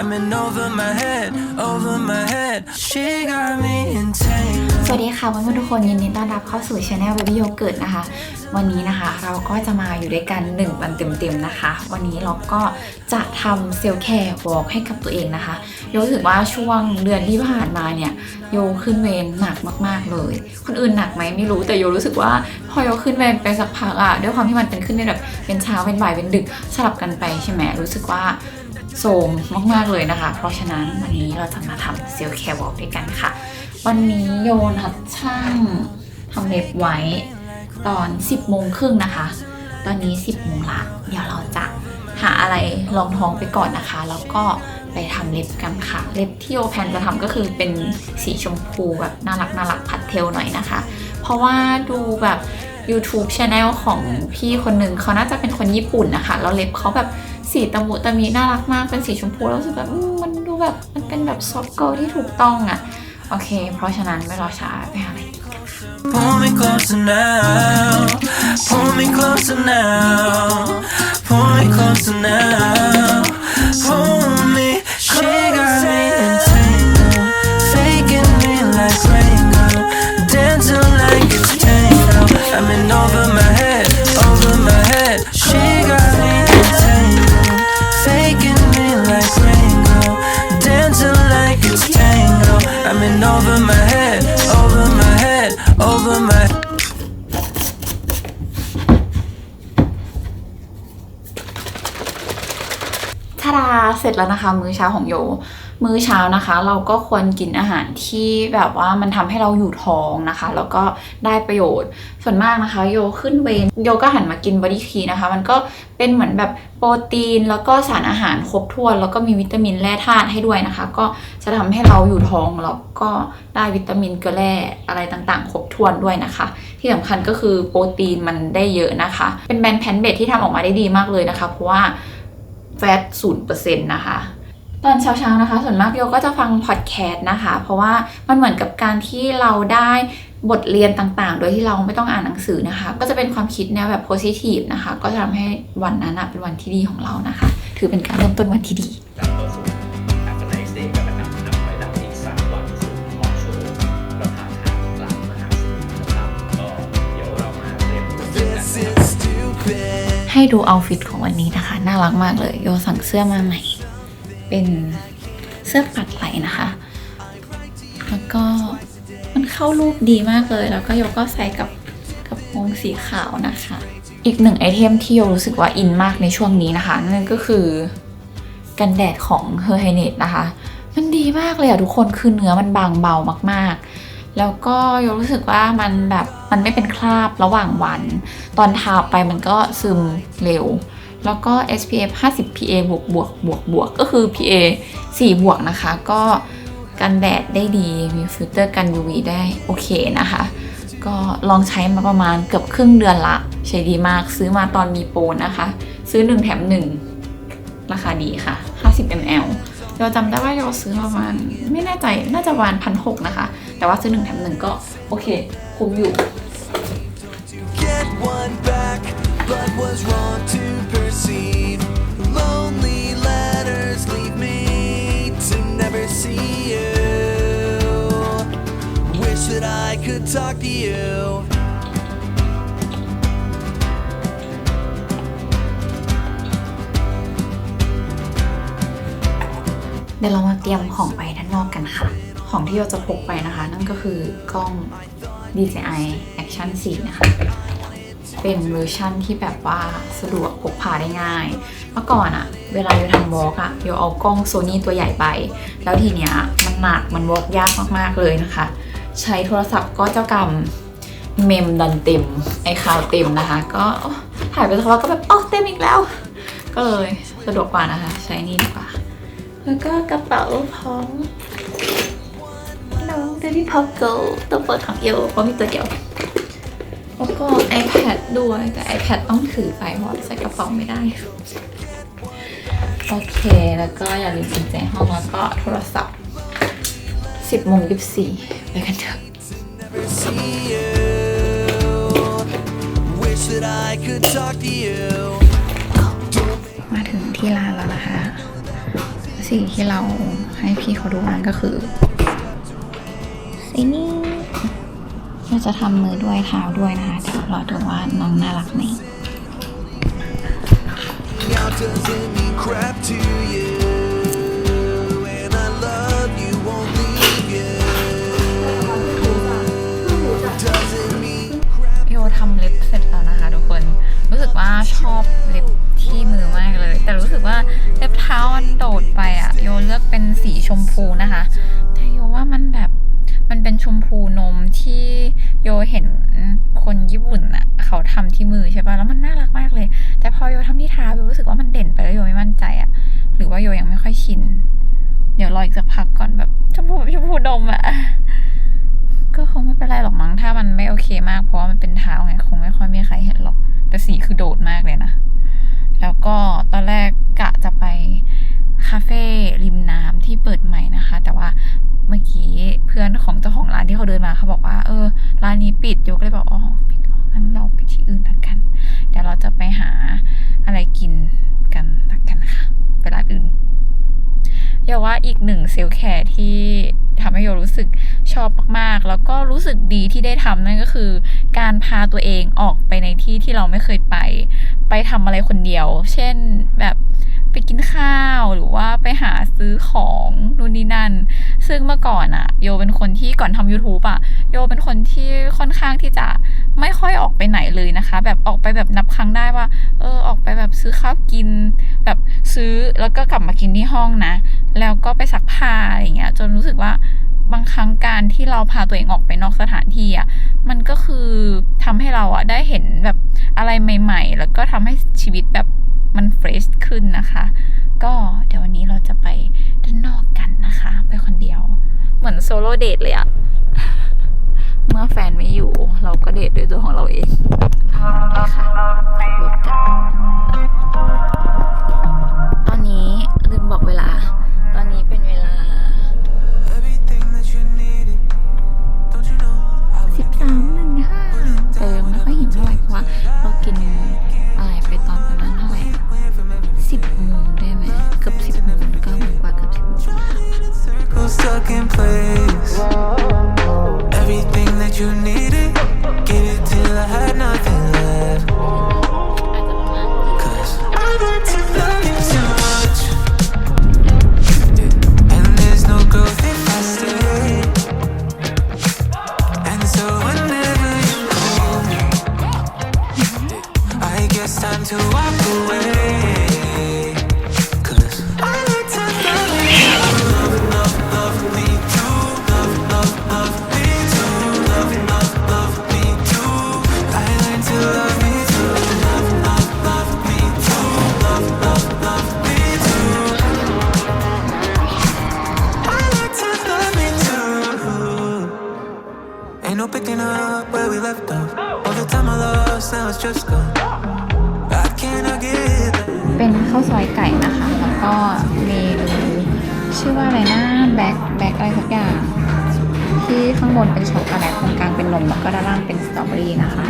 I'm in over my head, over my head. She got me in tango. สวัสดีค่ะเพื่อนๆทุกคนยินดีต้อนรับเข้าสู่ช anel Baby Yogurt นะคะ วันนี้นะคะเราก็จะมาอยู่ด้วยกัน 1 วันเต็มๆนะคะ วันนี้เราก็จะทำเซลล์แคร์วอล์กให้กับตัวเองนะคะโยรู้สึกว่าช่วงเดือนที่ผ่านมาเนี่ยโยขึ้นเวรหนักมากๆเลย คนอื่นหนักไหมไม่รู้แต่โยรู้สึกว่าพอโยขึ้นเวรไปสักพักอะด้วยความที่มันเป็นขึ้นในแบบเป็นเช้าเป็นบ่ายเป็นดึกสลับกันไปใช่ไหมรู้สึกว่า โทรมมากๆเลยนะคะ เพราะฉะนั้นวันนี้เราจะมาทำเซลล์แคร์วอล์กด้วยกันค่ะ วันนี้โยนัดช่างทำเล็บไว้ตอน 10โมงครึ่งนะคะ ตอนนี้ 10โมงละเดี๋ยวเราจะหาอะไรรองท้องไปก่อนนะคะ แล้วก็ไปทำเล็บกันค่ะ เล็บที่โอแพนจะทำก็คือเป็นสีชมพูแบบน่ารักน่ารักพัดเทลหน่อยนะคะ เพราะว่าดูแบบ YouTube Channel ของพี่คนหนึ่งเขาน่าจะเป็นคนญี่ปุ่นนะคะ แล้วเล็บเขาแบบ สีตะมุตะมีน่ารักมากเป็นสีชมพูแล้วรู้สึกแบบมันดูแบบมันเป็นแบบซอฟต์เกิลที่ถูกต้องอะโอเค เพราะฉะนั้นไม่รอช้าไปหาอะไรกินกันค่ะ Pull me closer now. Pull me closer now. Pull me closer now. เสร็จแล้วนะคะ มื้อเช้าของโย มื้อเช้านะคะ เราก็ควรกินอาหารที่แบบว่ามันทำให้เราอยู่ท้องนะคะ แล้วก็ได้ประโยชน์ ส่วนมากนะคะ โยขึ้นเวรโยก็หันมากินบอดี้คีนะคะ มันก็เป็นเหมือนแบบโปรตีน แล้วก็สารอาหารครบถ้วน แล้วก็มีวิตามินแร่ธาตุให้ด้วยนะคะ ก็จะทำให้เราอยู่ท้องแล้วก็ได้วิตามินเกลือแร่อะไรต่างๆ ครบถ้วนด้วยนะคะ ที่สำคัญก็คือโปรตีนมันได้เยอะนะคะ เป็นแบรนด์แพนเบดที่ทำออกมาได้ดีมากเลยนะคะ เพราะว่า แฟตศูนย์เปอร์เซ็นต์นะคะ ตอนเช้าๆนะคะ ส่วนมากโยก็จะฟังพอดแคสต์นะคะ เพราะว่ามันเหมือนกับการที่เราได้บทเรียนต่างๆ โดยที่เราไม่ต้องอ่านหนังสือนะคะ ก็จะเป็นความคิดแนวแบบโพซิทีฟนะคะ ก็จะทำให้วันนั้นเป็นวันที่ดีของเรานะคะ ถือเป็นการเริ่มต้นวันที่ดี ให้ดูเอาฟิตของวันนี้นะคะ น่ารักมากเลย โยสั่งเสื้อมาใหม่ เป็นเสื้อปัดไหลนะคะ แล้วก็มันเข้ารูปดีมากเลย แล้วก็โยก็ใส่กับกับโปรงสีขาวนะคะ อีกหนึ่งไอเทมที่โยรู้สึกว่าอินมากในช่วงนี้นะคะ นั่นก็คือกันแดดของ Her Highness นะคะ มันดีมากเลยอะทุกคน คือเนื้อมันบางเบามากๆ แล้วก็โยรู้สึกว่ามันแบบ มันไม่เป็นคราบระหว่างวัน ตอนทาไปมันก็ซึมเร็ว แล้วก็ SPF 50 PA บวกบวกบวกบวกก็คือ PA 4 บวกนะคะ ก็กันแดดได้ดี มีฟิลเตอร์กัน UV ได้โอเคนะคะ ก็ลองใช้มาประมาณเกือบครึ่งเดือนละ ใช้ดีมากซื้อมาตอนมีโปรนะคะ ซื้อ 1 แถม 1 ราคาดีค่ะ 50 ml เราจำได้ว่าเราซื้อประมาณไม่แน่ใจน่าจะประมาณพันหนะคะ แต่ว่าซื้อ1แถม1ก็โอเค คุ้มอยู่ Get one back, but was wrong to perceive. Lonely letters leave me to never see you. Wish that I could talk to you. เดี๋ยวเรามาเตรียมของไปด้านนอกกันค่ะ ของที่เราจะพกไปนะคะ นั่นก็คือกล้อง DJI Action 4 นะคะ เป็นเวอร์ชั่นที่แบบว่าสะดวกพกพาได้ง่าย เมื่อก่อนอะเวลาโยทำวอล์กอะโยเอากล้องโซนี่ตัวใหญ่ไป แล้วทีเนี้ยมันหนักมันวอล์กยากมากๆเลยนะคะ ใช้โทรศัพท์ก็เจ้ากรรมเมมดันเต็ม ไอคาวเต็มนะคะ ก็ถ่ายไปสักพักก็แบบอ๋อเต็มอีกแล้ว ก็เลยสะดวกกว่านะคะ ใช้นี่ดีกว่า แล้วก็กระเป๋าพร้อม ลี่พับเกิลตัวเปิดของโยเพราะมีตัวเดียว แล้วก็ iPad ด้วยแต่ iPad ต้องถือไปเพราะใส่กระเป๋าไม่ได้ โอเค แล้วก็อย่าลืมกุญแจห้องแล้วก็โทรศัพท์ 10โมง24ไปกันเถอะ Wish that I could talk to you. มาถึงที่ร้านแล้วนะคะสีที่เราให้พี่เขาดูนั่นก็คือ สีนี้เราจะทำมือด้วยเท้าด้วยนะคะเดี๋ยวรอดูว่าน้องน่ารักไหม Now doesn't mean crap to you. ออีกสักพักก่อนแบบชมพูชมพูนมอะก็คงไม่เป็นไรหรอกมั้งถ้ามันไม่โอเคมากเพราะว่ามันเป็นเท้าไงคงไม่ค่อยมีใครเห็นหรอก แต่สีคือโดดมากเลยนะ แล้วก็ตอนแรกกะจะไปคาเฟ่ริมน้ำที่เปิดใหม่นะคะ แต่ว่าเมื่อกี้เพื่อนของเจ้าของร้านที่เขาเดินมาเขาบอกว่า เออ ร้านนี้ปิดโยกเลยบอกอ๋อปิดงั้นเราไปที่อื่นละกันเดี๋ยวเราจะไปหาอะไรกินกันละกันค่ะไปร้านอื่น เยาว่าอีกหนึ่งเซลล์แคร์ที่ทำให้โยรู้สึกชอบมากๆ แล้วก็รู้สึกดีที่ได้ทำนั่นก็คือ การพาตัวเองออกไปในที่ที่เราไม่เคยไป ไปทำอะไรคนเดียว เช่นแบบ ไปกินข้าวหรือว่าไปหาซื้อของนู่นนี่นั่น ซึ่งเมื่อก่อนอะโยเป็นคนที่ก่อนทำ YouTube อะโยเป็นคนที่ค่อนข้างที่จะไม่ค่อยออกไปไหนเลยนะคะ แบบออกไปแบบนับครั้งได้ว่า เออออกไปแบบซื้อข้าวกิน แบบซื้อแล้วก็กลับมากินที่ห้องนะ แล้วก็ไปซักผ้าอะไรอย่างเงี้ยจนรู้สึกว่าบางครั้งการที่เราพาตัวเองออกไปนอกสถานที่อะ มันก็คือทำให้เราอะได้เห็นแบบอะไรใหม่ ๆ แล้วก็ทำให้ชีวิตแบบ มันเฟรชขึ้นนะคะ ก็เดี๋ยววันนี้เราจะไปด้านนอกกันนะคะ ไปคนเดียว เหมือนโซโล่เดทเลยอะเมื่อแฟนไม่อยู่ เราก็เดทด้วยตัวของเราเองไปค่ะขับรถกันตอนนี้ลืมบอกเวลา Ain't no picking up where we left off. All the time I lost, now it's just gone. I cannot get that. เป็นข้าวซอยไก่นะคะ แล้วก็เมนูชื่อว่าอะไรนะแบ็คแบ็คอะไรสักอย่าง ที่ข้างบนเป็นช็อกโกแลตตรงกลางเป็นนมแล้วก็ด้านล่างเป็นสตรอเบอรี่นะคะ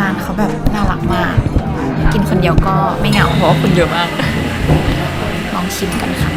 ร้านเขาแบบน่ารักมาก กินคนเดียวก็ไม่เหงาเพราะว่าคนเยอะมาก ลองชิมกันค่ะ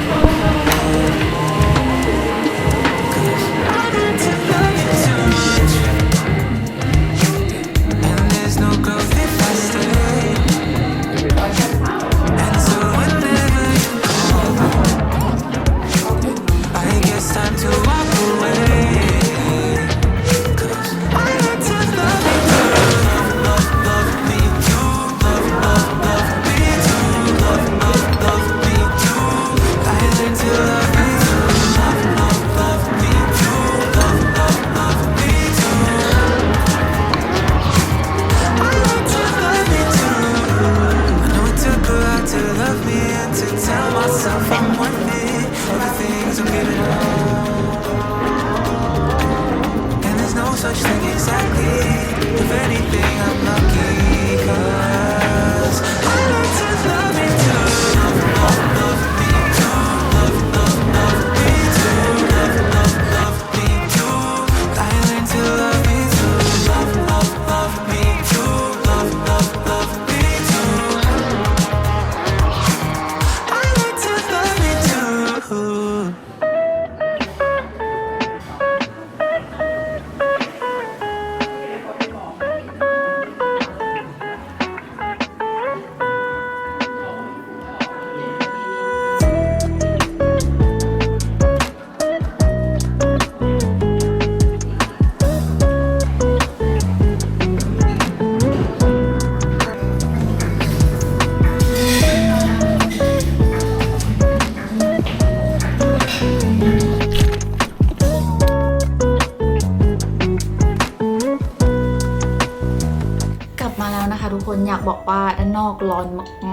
ร้อน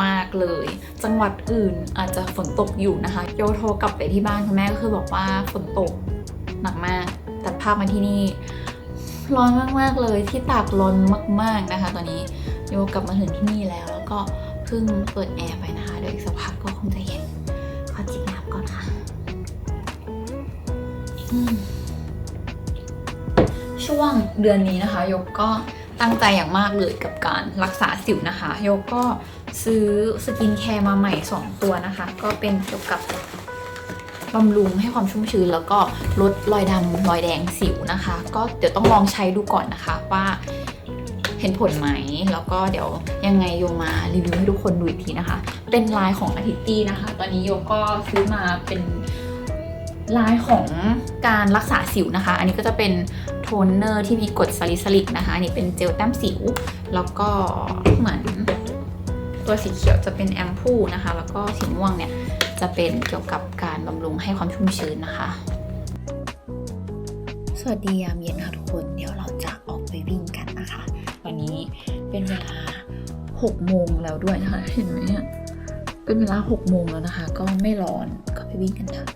มาก ๆ เลย จังหวัดอื่นอาจจะฝนตกอยู่นะคะ โยโทรกลับไปที่บ้านคุณแม่ก็คือบอกว่าฝนตกหนักมากแต่ภาพมาที่นี่ ร้อนมาก ๆ เลยที่ตากร้อนมาก ๆ นะคะ ตอนนี้โยกลับมาถึงที่นี่แล้ว แล้วก็เพิ่งเปิดแอร์ไปนะคะ เดี๋ยวอีกสักพักก็คงจะเย็น ขอจิบน้ำก่อนค่ะช่วงเดือนนี้นะคะโยกก็ ตั้งใจอย่างมากเลยกับการรักษาสิวนะคะโยก็ซื้อสกินแคร์มาใหม่ 2 ตัวนะคะ ก็เป็นเกี่ยวกับบำรุงให้ความชุ่มชื้น แล้วก็ลดรอยดำรอยแดงสิวนะคะ ก็เดี๋ยวต้องลองใช้ดูก่อนนะคะว่าเห็นผลไหม แล้วก็เดี๋ยวยังไงโยมารีวิวให้ทุกคนดูอีกทีนะคะ เป็นลายของอาทิตตี้นะคะ ตอนนี้โยก็ซื้อมาเป็นลายของการรักษาสิวนะคะ อันนี้ก็จะเป็น โทนเนอร์ที่มีกรดซาลิซิลิกนะคะนนี้เป็นเจลแต้มสิว แล้วก็เหมือนตัวสีเขียวจะเป็นแอมพูนะคะ แล้วก็สีม่วงเนี่ยจะเป็นเกี่ยวกับการบำรุงให้ความชุ่มชื้นนะคะ สวัสดียามเย็นค่ะทุกคน เดี๋ยวเราจะออกไปวิ่งกันนะคะ วันนี้เป็นเวลา6โมงแล้วด้วยนะคะ เห็นไหมเนี่ยเป็นเวลา6โมงแล้วนะคะ ก็ไม่ร้อน ก็ไปวิ่งกันเถอะ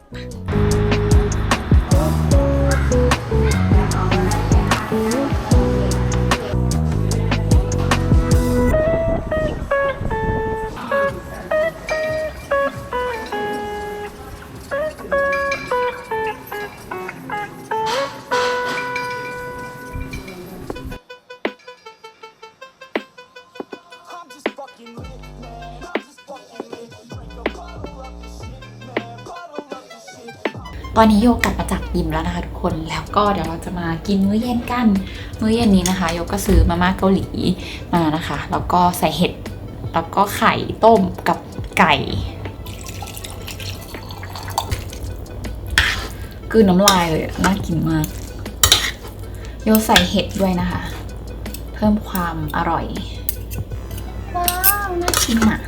ตอนนี้โยกลับมาจากยิมแล้วนะคะทุกคน แล้วก็เดี๋ยวเราจะมากินมื้อเย็นกัน มื้อเย็นนี้นะคะ โยก็ซื้อมาม่าเกาหลีมานะคะ แล้วก็ใส่เห็ด แล้วก็ไข่ต้มกับไก่ คือน้ำลายเลยน่ากินมาก โยใส่เห็ดด้วยนะคะ เพิ่มความอร่อย ว้าว น่ากินอะ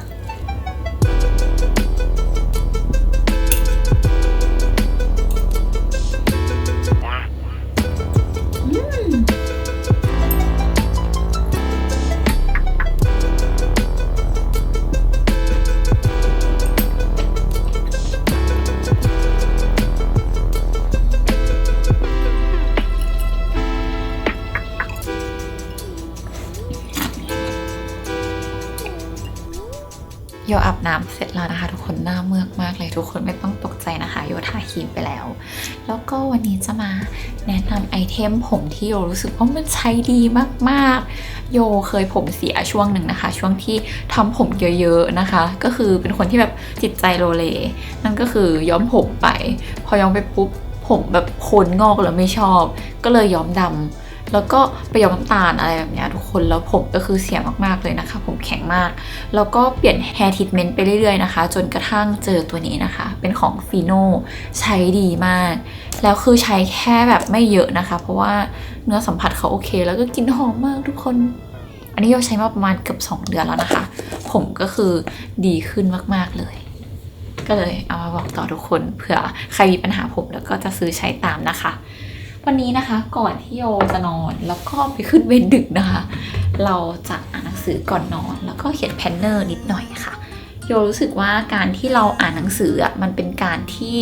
โยอาบน้ำเสร็จแล้วนะคะ ทุกคนหน้าเมือกมากเลยทุกคนไม่ต้องตกใจนะคะโยทาครีมไปแล้ว แล้วก็วันนี้จะมาแนะนำไอเทมผมที่โยรู้สึกว่ามันใช้ดีมากๆ โยเคยผมเสียช่วงหนึ่งนะคะ ช่วงที่ทำผมเยอะๆนะคะ ก็คือเป็นคนที่แบบจิตใจโลเล นั่นก็คือย้อมผมไป พอย้อมไปปุ๊บผมแบบโคนงอกแล้วไม่ชอบ ก็เลยย้อมดำ แล้วก็ไปย้อมน้ำตาลอะไรแบบนี้ทุกคนแล้วผมก็คือเสียมากๆเลยนะคะ ผมแข็งมาก แล้วก็เปลี่ยนแฮร์ท e ทเมนต์ไปเรื่อยๆนะคะ จนกระทั่งเจอตัวนี้นะคะ เป็นของฟีโนใช้ดีมาก แล้วคือใช้แค่แบบไม่เยอะนะคะ เพราะว่าเนื้อสัมผัสเขาโอเค แล้วก็กลินหอมมากทุกคน อันนี้โยใช้มาประมาณเกือบ2 เดือนแล้วนะคะ ผมก็คือดีขึ้นมากๆเลยก็เลยเอามาบอกต่อทุกคนเผื่อใครมีปัญหาผมแล้วก็จะซื้อใช้ตามนะคะ วันนี้นะคะก่อนที่โยจะนอนแล้วก็ไปขึ้นเวรดึกนะคะ เราจะอ่านหนังสือก่อนนอน แล้วก็เขียนแพนเนอร์นิดหน่อยค่ะ โยรู้สึกว่าการที่เราอ่านหนังสืออะมันเป็นการที่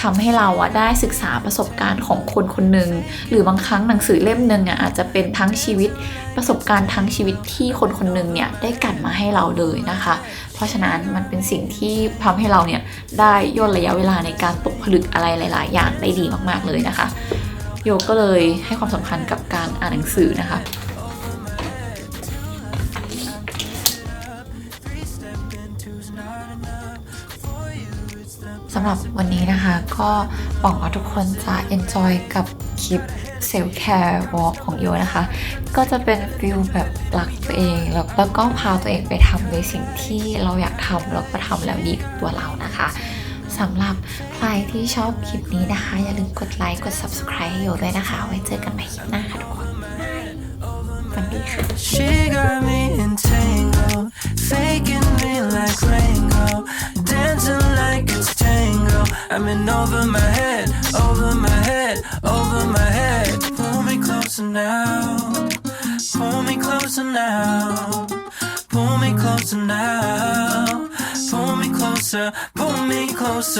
ทำให้เราอะได้ศึกษาประสบการณ์ของคนคนหนึ่งหรือบางครั้งหนังสือเล่มหนึ่งอะอาจจะเป็นทั้งชีวิตประสบการณ์ทั้งชีวิตที่คนคนหนึ่งเนี่ยได้กันมาให้เราเลยนะคะ เพราะฉะนั้นมันเป็นสิ่งที่ทำให้เราเนี่ยได้ย่นระยะเวลาในการตกผลึกอะไรหลาย ๆ อย่างได้ดีมากๆเลยนะคะ โยก็เลยให้ความสำคัญกับการอ่านหนังสือนะคะสำหรับวันนี้นะคะก็หวังว่าทุกคนจะ enjoy กับคลิปเซล f แคร์วอล์กของโยนะคะ ก็จะเป็นฟิลแบบรักตัวเองแล้วแล้วก็พาตัวเองไปทำในสิ่งที่เราอยากทำแล้วก็ทำแล้วดีกับตัวเรานะคะ สำหรับใครที่ชอบคลิปนี้นะคะ อย่าลืมกดไลค์ กด subscribe ให้โยด้วยนะคะ ไว้เจอกันใหม่คลิปหน้าค่ะทุกคนฝันดีค่ะ She got me entangled, faking me like Rango, dancing like it's tango. I'm in over my head, over my head, over my head. Pull me closer now, pull me closer now, pull me closer now. Pull me closer, pull me closer.